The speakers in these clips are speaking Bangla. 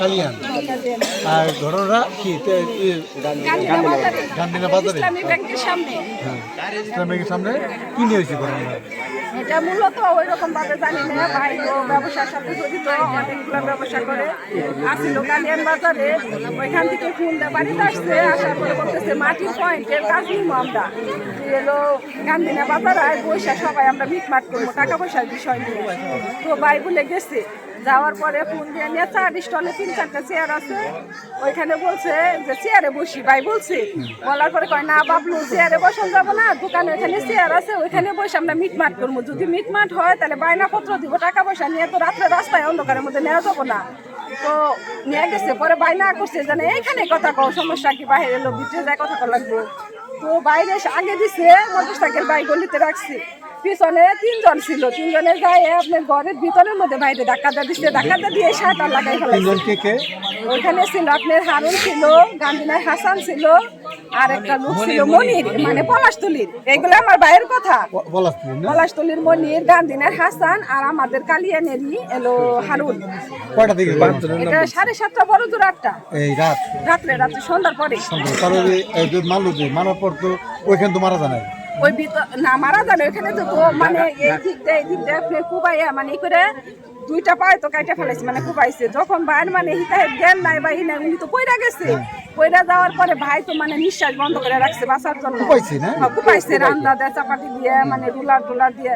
কালিয়ান। আর ঘটনাটা কি? গান্ধীনা বাজারে ইসলামী ব্যাংকের সামনে। হ্যাঁ সামনে। কি নিয়ে হয়েছে ঘটনাটা এটা মূলত ওই রকম ভাবে জানি না ভাই ও ব্যবসার সাথে জড়িত অনেকগুলো ব্যবসা করে। কালিয়ান বাজারে ওইখান থেকে ফোন দিয়ে বাড়িতে আসছে আসার পরে বলতেছে মাটির পয়েন্টের কাজ নিবো আমরা। এলো গান্ধিনা বাজার আর পয়সা সবাই আমরা মিটমাট করব টাকা পয়সার বিষয় নিয়ে। তো ভাই বলে গেছে যাওয়ার পরে ফোন দিয়ে নিয়ে চার স্টলে তিন চারটা চেয়ার আছে, ওইখানে বলছে যে চেয়ারে বসি। ভাই বলছে, বলার পরে কয়, না বাবলু চেয়ারে বসান যাব না, দোকানে ওইখানে চেয়ার আছে, ওইখানে বসে আমরা মিটমাট করব। যদি মিটমাট হয়, তাহলে বায়নাপত্র দিব, টাকা পয়সা নিয়ে তো রাত্রে রাস্তায় অন্ধকারের মধ্যে নেওয়া যাব না। তো নিয়ে গেছে, পরে বাইনা করছে জানে এইখানে কথা কও, সমস্যা কি? বাইরে এলো ভিতরে যায়, কথা কও লাগবে তো বাইরে আগে দিছে মোটর সাইকেল বাইক গলিতে রাখছি। পিছনে তিনজন ছিল। তিনজনে যায় আপনার ঘরের ভিতরের মধ্যে বাইরে ধাক্কা দিয়ে দিচ্ছে ধাক্কা দিয়ে দিয়ে শাটার লাগাই ফেলাইছে। তিনজন কে? কে ওইখানে ছিল আপনার হারুন ছিল গান্ধীনাথ হাসান ছিল আর একটা লোক ছিল মনির মানে পলাশতলির। এগুলো আমার ভাইয়ের কথা। পলাশতলির মনির গান্ধীনাথ হাসান আর আমাদের কালিয়ানেরই এলো হারুন। কয়টা দিকে এটা সাড়ে সাতটা বড় দূর আটটা এই রাত? রাত্রে রাত্রে সন্ধ্যার পরে। তারপরে এই যে মারলো যে মারার পর তো ওইখানে তো মারা যায় ওই ভিতর না মারা যাবে ওইখানে তো তো মানে এই দিক দিয়ে এই দিক দিয়ে কুবাইয়া মানে ই করে দুইটা পায়ে তো কাইটা ফেলাইছে মানে কুবাইছে। যখন ভাইয়ের মানে হিতা জ্ঞান নাই বা নাই উনি তো পইরা গেছে। পইরা যাওয়ার পরে ভাই তো মানে নিঃশ্বাস বন্ধ করে রাখছে বাঁচার জন্য। কুপাইছে না? হ্যাঁ, কুপাইছে রান্দা দিয়ে চাপাটি দিয়ে মানে রুলার টুলার দিয়ে।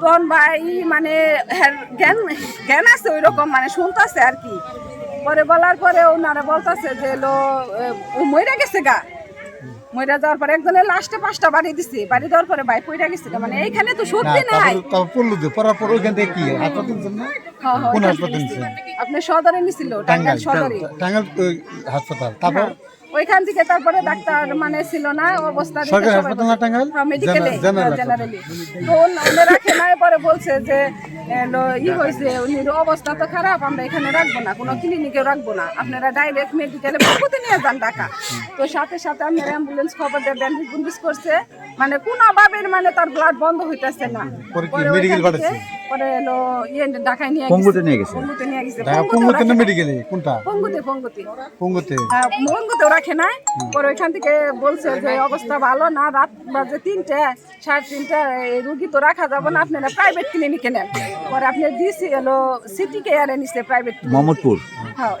তখন ভাই মানে জ্ঞান জ্ঞান আছে ওই রকম মানে শুনতাছে আর কি। পরে বলার পরে ওনারা বলতাছে যে ও মইরা গেছে গা। মইরা যাওয়ার পরে একজনের লাস্টে পাঁচটা বাড়ি দিছি বাড়ি দেওয়ার পরে ভাই পইরা গেছিল মানে এইখানে তো সত্যি নাই। পড়ার পর ওইখান থেকে কি হাসপাতাল না হ্যাঁ, হ্যাঁ, কোন হাসপাতাল আপনি সদরে নিছিল টাঙ্গাইল সদরে। টাঙ্গাইল হাসপাতাল। তারপর? ওইখান থেকে তারপরে ডাক্তার মানে ছিল না অবস্থা? মেডিকেলে জেনারেল- তো উনি রাখে পরে বলছে যে ই হয়েছে উনির অবস্থা তো খারাপ আমরা এখানে রাখব না কোনো ক্লিনিকে রাখব না। আপনারা ডাইরেক্ট মেডিকেলে নিয়ে যান ঢাকা। তো সাথে সাথে আপনার অ্যাম্বুলেন্স খবর দিয়ে ব্যান্ডেজ করছে মানে কোন ভাবের মানে তার ব্লাড বন্ধ হইতেছে না। পরে এলো ইয়ে ঢাকায় নিয়ে পঙ্গুতে নিয়ে গেছে? পঙ্গুতে নিয়ে গেছে। পঙ্গুতে না মেডিকেলে কোনটা? পঙ্গুতে পঙ্গুতে। পঙ্গুতে। হ্যাঁ, মঙ্গতেও রাখে নাই। পরে ওইখান থেকে বলছে যে অবস্থা ভালো না রাত বাজে তিনটে সাড়ে তিনটে এই রুগী তো রাখা যাবে না আপনারা প্রাইভেট ক্লিনিকে নেন। পরে আপনি দিছি এলো সিটি কেয়ারে নিছে প্রাইভেট মোহাম্মদপুর?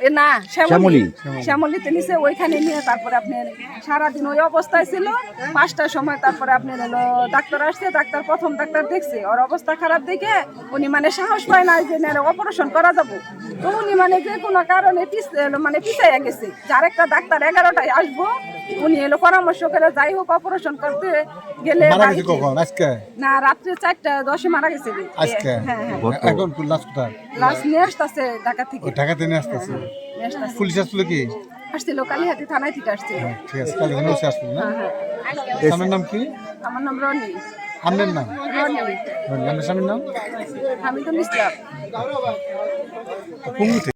এ না শ্যামলী। শ্যামলী। শ্যামলীতে নিছে ওইখানে নিয়ে তারপরে আপনার সারাদিন ওই অবস্থায় ছিল। পাঁচটার সময় তারপরে আপনার এলো ডাক্তার আসছে ডাক্তার প্রথম ডাক্তার দেখছে। ওর অবস্থা খারাপ দেখে উনি মানে সাহস পায় না যে অপারেশন করা যাব। তো উনি মানে যে কোনো কারণে পিছ মানে পিছাইয়া গেছে। যার একটা ডাক্তার আসব। উনি এলো পরামর্শ করে যাই হোক অপারেশন করতে গেলে মারা গেছে কখন? আজকে? না রাত্রে চারটা দশে মারা গেছে আজকে? হ্যাঁ হ্যাঁ এখন লাস্ট কোথায় লাস্ট নিয়ে আসতেছে ঢাকা থেকে। নিয়ে আসতেছে? নিয়ে আসতেছে পুলিশ আসছিল কি? আসছিল কালীহাতি থানায় থেকে আসছিল। ঠিক আছে আসছিল না? হ্যাঁ, হ্যাঁ। নাম কি? আমার নাম রনি। আপনার নাম? রনি। আপনার স্বামীর নাম? আমি তো